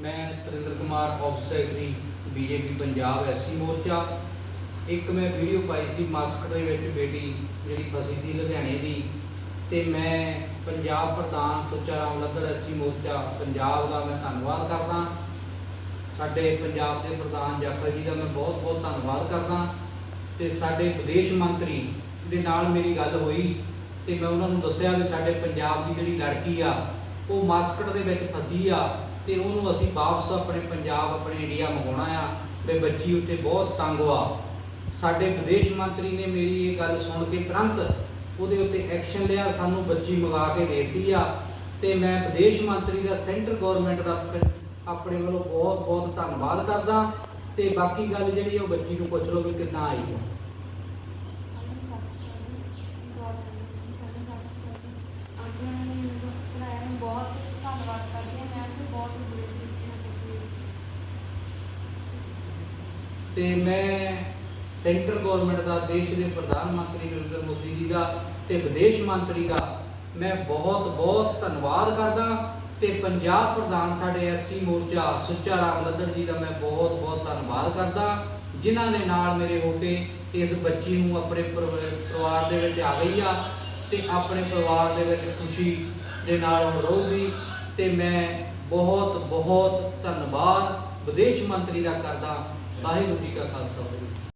ਮੈਂ Surinder Kumar of secretary BJP Punjab SC Morcha. ਇੱਕ ਮੈਂ ਵੀਡੀਓ ਪਾਈ ਸੀ ਮਾਸਕਟ ਦੇ ਵਿੱਚ ਬੇਟੀ ਜਿਹੜੀ ਫਸੀ ਸੀ ਲੁਧਿਆਣੇ ਦੀ। ਤੇ ਮੈਂ ਪੰਜਾਬ ਪ੍ਰਧਾਨ ਸੁੱਚਾ ਰਾਮ ਲੱਦੜ ਐਸਸੀ ਮੋਰਚਾ, ਪੰਜਾਬ ਦਾ ਮੈਂ ਧੰਨਵਾਦ ਕਰਦਾ। ਸਾਡੇ ਪੰਜਾਬ ਦੇ ਪ੍ਰਧਾਨ ਜਾਖੜ ਜੀ ਦਾ ਮੈਂ ਬਹੁਤ ਬਹੁਤ ਧੰਨਵਾਦ ਕਰਦਾ। ਤੇ ਸਾਡੇ ਵਿਦੇਸ਼ ਮੰਤਰੀ ਦੇ ਨਾਲ ਮੇਰੀ ਗੱਲ ਹੋਈ ਤੇ ਮੈਂ ਉਹਨਾਂ ਨੂੰ ਦੱਸਿਆ ਵੀ ਸਾਡੇ ਪੰਜਾਬ ਦੀ ਜਿਹੜੀ ਲੜਕੀ ਆ, ਉਹ ਮਾਸਕਟ ਦੇ ਵਿੱਚ ਫਸੀ ਆ ਤੇ ਉਹਨੂੰ ਅਸੀਂ ਵਾਪਸ ਆਪਣੇ ਪੰਜਾਬ, ਆਪਣੇ ਇੰਡੀਆ ਮੰਗਾਉਣਾ ਆ ਵੀ ਬੱਚੀ ਉੱਤੇ ਬਹੁਤ ਤੰਗ ਆ। ਸਾਡੇ ਵਿਦੇਸ਼ ਮੰਤਰੀ ਨੇ ਮੇਰੀ ਇਹ ਗੱਲ ਸੁਣ ਕੇ ਤੁਰੰਤ ਉਹਦੇ ਉੱਤੇ ਐਕਸ਼ਨ ਲਿਆ, ਸਾਨੂੰ ਬੱਚੀ ਮੰਗਾ ਕੇ ਦੇ ਦਿੱਤੀ ਆ ਤੇ ਮੈਂ ਵਿਦੇਸ਼ ਮੰਤਰੀ ਦਾ ਸੈਂਟਰ ਗਵਰਨਮੈਂਟ ਦਾ ਆਪਣੇ ਵੱਲੋਂ ਬਹੁਤ ਬਹੁਤ ਧੰਨਵਾਦ ਕਰਦਾ ਤੇ ਬਾਕੀ ਗੱਲ ਜਿਹੜੀ ਉਹ ਬੱਚੀ ਨੂੰ ਪੁੱਛ ਲਓ ਵੀ ਕਿੰਨਾ ਆਈ ਹੈ ਬਹੁਤ ਮੈਂ ਤੇ ਬਹੁਤ ਤੇ ਮੈਂ ਸੈਂਟਰ ਗਵਰਨਮੈਂਟ ਦਾ, ਦੇਸ਼ ਦੇ ਪ੍ਰਧਾਨ ਮੰਤਰੀ ਨਰਿੰਦਰ ਮੋਦੀ ਜੀ ਦਾ ਤੇ ਵਿਦੇਸ਼ ਮੰਤਰੀ ਦਾ ਮੈਂ ਬਹੁਤ ਬਹੁਤ ਧੰਨਵਾਦ ਕਰਦਾ। ਤੇ ਪੰਜਾਬ ਪ੍ਰਧਾਨ ਸਾਡੇ ਐਸਸੀ ਮੋਰਚਾ ਸੁੱਚਾ ਰਾਮ ਲੱਦੜ ਜੀ ਦਾ ਮੈਂ ਬਹੁਤ ਬਹੁਤ ਧੰਨਵਾਦ ਕਰਦਾ। ਜਿਨ੍ਹਾਂ ਨੇ ਨਾਲ ਮੇਰੇ ਹੋ ਕੇ ਇਸ ਬੱਚੀ ਨੂੰ ਆਪਣੇ ਪਰਿਵ- ਪਰਿਵਾਰ ਦੇ ਵਿੱਚ ਆ ਗਈ ਆ ਤੇ ਆਪਣੇ ਪਰਿਵਾਰ ਦੇ ਵਿੱਚ ਖੁਸ਼ੀ ਦੇ ਨਾਲ ਉਹ ਰਹੂਗੀ ਤੇ ਮੈਂ ਬਹੁਤ ਬਹੁਤ ਧੰਨਵਾਦ। ਵਿਦੇਸ਼ ਮੰਤਰੀ ਦਾ ਕਰਦਾ ਵਾਹਿਗੁਰੂ ਜੀ ਕਾ ਖਾਲਸਾ।